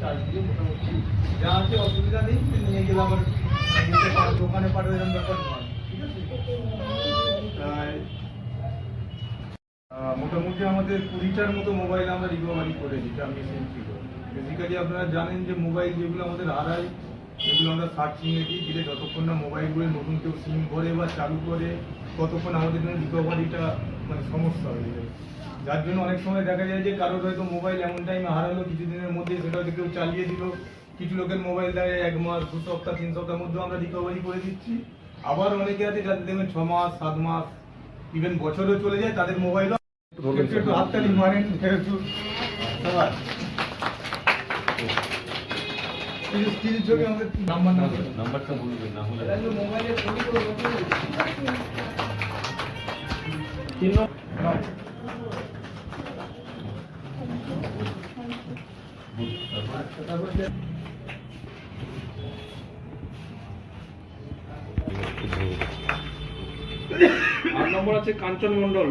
চাষ দিয়ে মোটামুটি যা আছে অসুবিধা নেই নিয়ে গেলাম আর দোকানে পাঠাবে এরকম ব্যাপার ঠিক আছে? মোটামুটি আমাদের কুড়িটার মতো মোবাইল আমরা রিকভারি করে দিচ্ছি আমি সেন্ট্রি বেসিক্যালি আপনারা জানেন যে মোবাইল যেগুলো আমাদের হারায়, সেগুলো আমরা সার্চিংয়ে দিই, দিলে যতক্ষণ না মোবাইলগুলো নতুন কেউ সিম করে বা চালু করে, ততক্ষণ আমাদের জন্য রিকভারিটা মানে সমস্যা হয়ে যায়। যার জন্য অনেক সময় দেখা যায় যে কারোর হয়তো মোবাইল এমন টাইমে হারালো, কিছুদিনের মধ্যে সেটা হয়তো কেউ চালিয়ে দিল কিছু লোকের মোবাইল দেয় এক মাস দু সপ্তাহ তিন সপ্তাহের মধ্যে আমরা রিকভারি করে দিচ্ছি। আবার অনেকে আছে যাদের দেখবেন ছ মাস সাত মাস ইভেন বছরও চলে যায় তাদের মোবাইলও একটু হাততালি মারেন একটু নাম্বারটা বলবেন না হলে আছে কাঞ্চন মন্ডল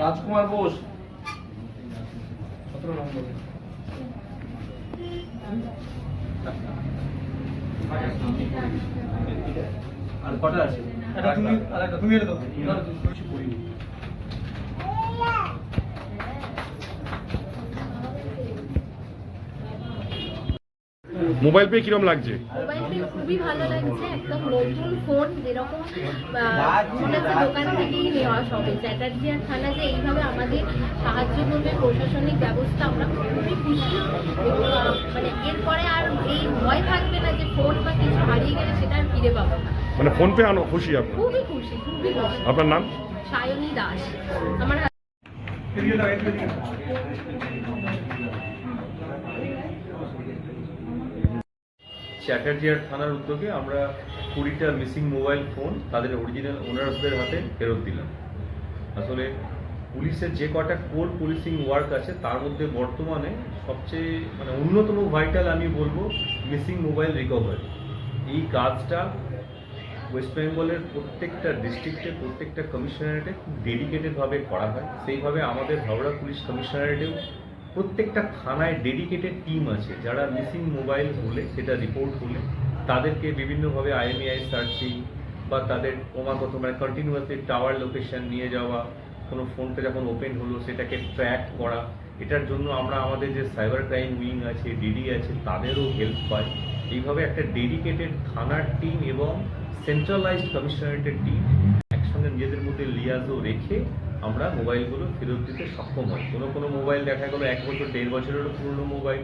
রাজকুমার বোস। সতেরো নম্বর। আর কটা আছে? এটা তুমি আর একটা তুমি এটা দাও। মোবাইল পেয়ে কিরম লাগছে? মোবাইল পেয়ে খুবই ভালো লাগছে একদম নতুন ফোন যেরকম মনে হচ্ছে দোকান থেকেই নেওয়া সবে চ্যাটার্জি আর থানা যে এইভাবে আমাদের সাহায্য করবে প্রশাসনিক ব্যবস্থা আমরা খুবই খুশি। মানে এরপরে আর এই ভয় থাকবে না যে ফোন বা কিছু হারিয়ে গেলে সেটা আর ফিরে পাবো না। মানে ফোন পে আনো খুশি আপনি খুবই খুশি খুবই খুশি। আপনার নাম? সায়নী দাস। আমার এদিকে দাও এদিকে দাও। চ্যাটার্জিয়ার থানার উদ্যোগে আমরা কুড়িটা মিসিং মোবাইল ফোন তাদের অরিজিনাল ওনার্সদের হাতে ফেরত দিলাম। আসলে পুলিশের যে কটা কোর পুলিশিং ওয়ার্ক আছে, তার মধ্যে বর্তমানে সবচেয়ে মানে অন্যতম ভাইটাল আমি বলব মিসিং মোবাইল রিকভারি এই কাজটা ওয়েস্ট বেঙ্গলের প্রত্যেকটা ডিস্ট্রিক্টে প্রত্যেকটা কমিশনারেটে খুব ডেডিকেটেডভাবে করা হয়। সেইভাবে আমাদের হাওড়া পুলিশ কমিশনারেটেও প্রত্যেকটা থানায় ডেডিকেটেড টিম আছে। যারা মিসিং মোবাইল হলে, সেটা রিপোর্ট হলে, তাদেরকে বিভিন্নভাবে আইএমইআই সার্চিং বা তাদের ক্রমাগত মানে কন্টিনিউয়াসলি টাওয়ার লোকেশন নিয়ে যাওয়া, কোনো ফোনটা যখন ওপেন হলো, সেটাকে ট্র্যাক করা, এটার জন্য আমরা আমাদের যে সাইবার ক্রাইম উইং আছে ডিডি আছে, তাদেরও হেল্প পাই। এইভাবে একটা ডেডিকেটেড থানার টিম এবং সেন্ট্রালাইজড কমিশনারেটের টিম একসঙ্গে নিজেদের মধ্যে লিয়াজও রেখে আমরা মোবাইলগুলো ফেরত দিতে সক্ষম হই। কোনো কোনো মোবাইল দেখা গেলো এক বছর, দেড় বছরেরও পুরনো মোবাইল।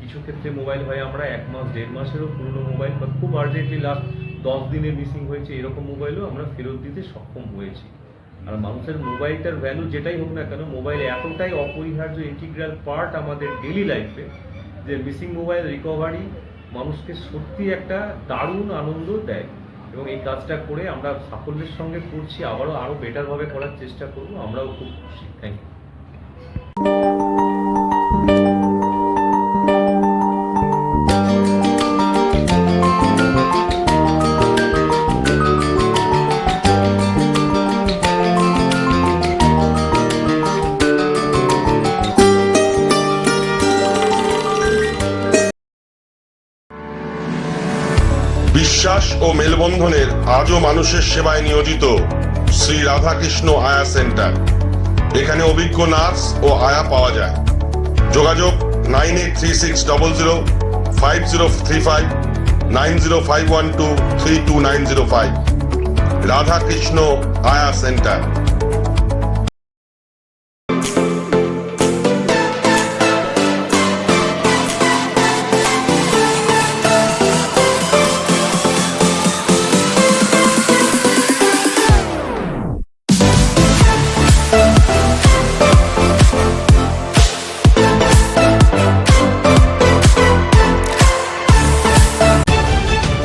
কিছু ক্ষেত্রে মোবাইল হয় আমরা এক মাস, দেড় মাসেরও পুরনো মোবাইল বা খুব আর্জেন্টলি লাস্ট দশ দিনে মিসিং হয়েছে এরকম মোবাইলও আমরা ফেরত দিতে সক্ষম হয়েছি। আর মানুষের মোবাইলটার ভ্যালু যেটাই হোক না কেন, মোবাইল এতটাই অপরিহার্য ইন্টিগ্রাল পার্ট আমাদের ডেলি লাইফে যে মিসিং মোবাইল রিকভারি মানুষকে সত্যি একটা দারুণ আনন্দ দেয়। এবং এই কাজটা করে আমরা সাফল্যের সঙ্গে করছি, আবারও আরও বেটারভাবে করার চেষ্টা করব, আমরাও খুব খুশি। থ্যাংক ইউ বিশ্বাস ও মেলবন্ধনের আজও মানুষের সেবায় নিয়োজিত শ্রী রাধাকৃষ্ণ আয়া সেন্টার। এখানে অভিজ্ঞ নার্স ও আয়া পাওয়া যায়। যোগাযোগ nine eight three six double zero five zero three five nine zero five one two three two nine zero five. Radhakrishna আয়া সেন্টার।